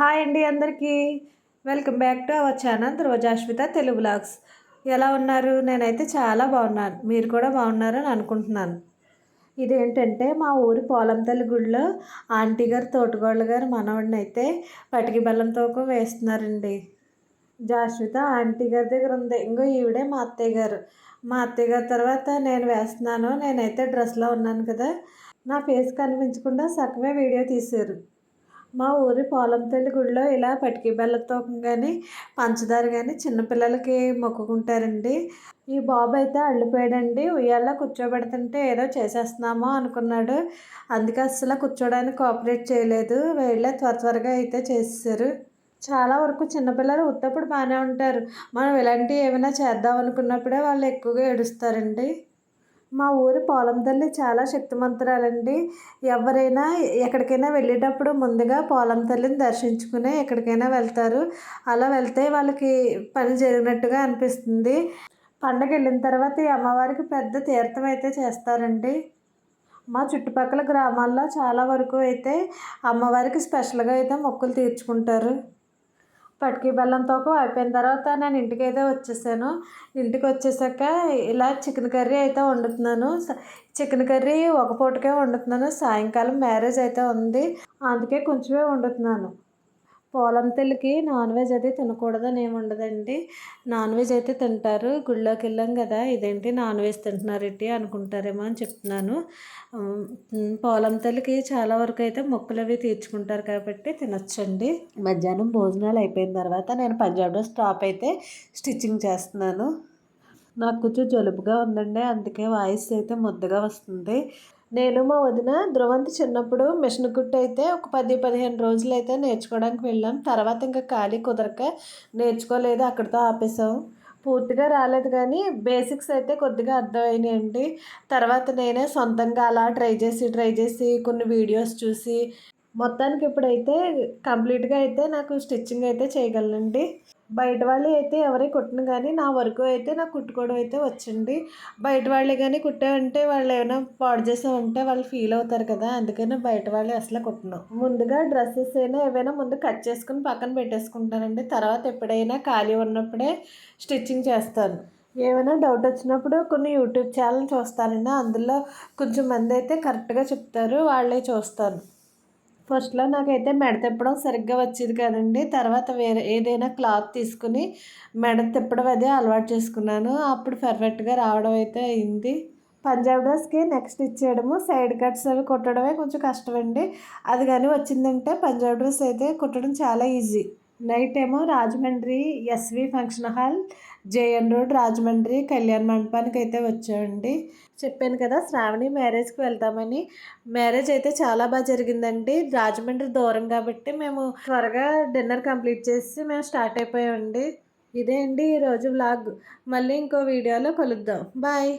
Hi అండి అందరికీ. Welcome back to our channel Rojashwitha Telugu blogs ఎలా ఉన్నారు? నేనైతే చాలా బాగున్నాను. మీరు కూడా బాగున్నారని అనుకుంటున్నాను. ఇదేంటంటే మా ఊరి పోలంతల్లి గుడిలో ఆంటీ గారు తోటగోళ్ళ గారు మనవడిని అయితే పటికి బెల్లం వేస్తున్నారండి. జాశ్విత ఆంటీ గారి దగ్గర ఉంది. ఇంకో ఈవిడే మా అత్తయ్య గారు. మా అత్తయ్య గారి తర్వాత నేను వేస్తున్నాను. నేనైతే డ్రెస్లో ఉన్నాను కదా. నా ఫేస్ కనిపించకుండా సగమే వీడియో తీశారు. మా ఊరి తల్లి గుడిలో ఇలా పటికి బెల్లతో కానీ పంచదార కానీ చిన్నపిల్లలకి మొక్కుకుంటారండి. ఈ బాబు అయితే అల్లిపోయాడండి. ఉయ్యాల్లో కూర్చోబెడుతుంటే ఏదో చేసేస్తున్నామో అనుకున్నాడు. అందుకే అస్సలు కూర్చోడానికి కోఆపరేట్ చేయలేదు. వెళ్ళే త్వర త్వరగా అయితే చేసేసారు చాలా వరకు చిన్నపిల్లలు ఉత్తప్పుడు బాగానే ఉంటారు. మనం ఇలాంటివి ఏమైనా చేద్దాం అనుకున్నప్పుడే వాళ్ళు ఎక్కువగా ఏడుస్తారండి. మా ఊరి పోలం తల్లి చాలా శక్తిమంతురాలండి. ఎవరైనా ఎక్కడికైనా వెళ్ళేటప్పుడు ముందుగా పోలం తల్లిని దర్శించుకునే ఎక్కడికైనా వెళ్తారు. అలా వెళ్తే వాళ్ళకి పని జరిగినట్టుగా అనిపిస్తుంది. పండగ వెళ్ళిన తర్వాత ఈ అమ్మవారికి పెద్ద తీర్థం అయితే చేస్తారండి. మా చుట్టుపక్కల గ్రామాల్లో చాలా వరకు అయితే అమ్మవారికి స్పెషల్గా అయితే మొక్కులు తీర్చుకుంటారు. పటికి బెల్లం తోక అయిపోయిన తర్వాత నేను ఇంటికి అయితే వచ్చేసాను. ఇంటికి వచ్చేసాక ఇలా చికెన్ కర్రీ అయితే వండుతున్నాను. చికెన్ కర్రీ ఒక పూటకే వండుతున్నాను. సాయంకాలం మ్యారేజ్ అయితే ఉంది. అందుకే కొంచెమే వండుతున్నాను. పోలం తెల్లికి నాన్ వెజ్ అది తినకూడదని ఏమి ఉండదండి. నాన్ వెజ్ అయితే తింటారు. గుళ్ళోకి వెళ్ళాం కదా ఇదేంటి నాన్ వెజ్ తింటున్నారు ఇట్టి అనుకుంటారేమో అని చెప్తున్నాను. పోలం తల్లికి చాలా వరకు అయితే మొక్కులు అవి తీర్చుకుంటారు కాబట్టి తినొచ్చండి. మధ్యాహ్నం భోజనాలు అయిపోయిన తర్వాత నేను పంజాబ్లో స్టాప్ అయితే స్టిచ్చింగ్ చేస్తున్నాను. నాకు కొంచెం జలుబుగా ఉందండి అందుకే వాయిస్ అయితే ముద్దగా వస్తుంది. నేను మా వదిన ధ్రువంతి చిన్నప్పుడు మిషన్ కుట్టు అయితే ఒక పది పదిహేను రోజులు అయితే నేర్చుకోవడానికి వెళ్ళాం. తర్వాత ఇంకా ఖాళీ కుదరక నేర్చుకోలేదు అక్కడితో ఆపేసాం పూర్తిగా రాలేదు కానీ బేసిక్స్ అయితే కొద్దిగా అర్థమైనాయండి. తర్వాత నేనే సొంతంగా అలా ట్రై చేసి ట్రై చేసి కొన్ని వీడియోస్ చూసి మొత్తానికి ఇప్పుడైతే కంప్లీట్గా అయితే నాకు స్టిచ్చింగ్ అయితే చేయగలనండి. బయట వాళ్ళు అయితే ఎవరి కుట్టను కానీ నా వరకు అయితే నాకు కుట్టుకోవడం అయితే వచ్చింది బయట వాళ్ళే కానీ కుట్టామంటే వాళ్ళు ఏమైనా పాడు చేసామంటే వాళ్ళు ఫీల్ అవుతారు కదా అందుకని బయట వాళ్ళు అసలు కుట్టను. ముందుగా డ్రెస్సెస్ అయినా ఏవైనా ముందు కట్ చేసుకుని పక్కన పెట్టేసుకుంటానండి. తర్వాత ఎప్పుడైనా ఖాళీ ఉన్నప్పుడే స్టిచ్చింగ్ చేస్తాను. ఏమైనా డౌట్ వచ్చినప్పుడు కొన్ని యూట్యూబ్ ఛానల్ చూస్తానండి. అందులో కొంచెం మంది అయితే కరెక్ట్గా చెప్తారు వాళ్ళే చూస్తాను. ఫస్ట్లో నాకైతే మెడ తిప్పడం సరిగ్గా వచ్చేది కదండి. తర్వాత వేరే ఏదైనా క్లాత్ తీసుకుని మెడ తిప్పడం అదే అలవాటు చేసుకున్నాను. అప్పుడు పర్ఫెక్ట్గా రావడం అయితే అయింది. పంజాబ్ డ్రెస్కి నెక్స్ట్ ఇచ్చేయడము. సైడ్ కట్స్ అవి కుట్టడమే కొంచెం కష్టమండి. అది కానీ వచ్చిందంటే పంజాబ్ డ్రెస్ అయితే కుట్టడం చాలా ఈజీ నైట్ ఏమో Rajahmundry S V function hall J N road Rajahmundry Kalyan మండపానికి అయితే వచ్చామండి. చెప్పాను కదా శ్రావణి మ్యారేజ్కి వెళ్తామని. మ్యారేజ్ అయితే చాలా బాగా జరిగిందండి. రాజమండ్రి దూరం కాబట్టి మేము త్వరగా డిన్నర్ కంప్లీట్ చేసి మేము స్టార్ట్ అయిపోయామండి. ఇదే అండి ఈరోజు వ్లాగ్ మళ్ళీ ఇంకో వీడియోలో కలుద్దాం. బాయ్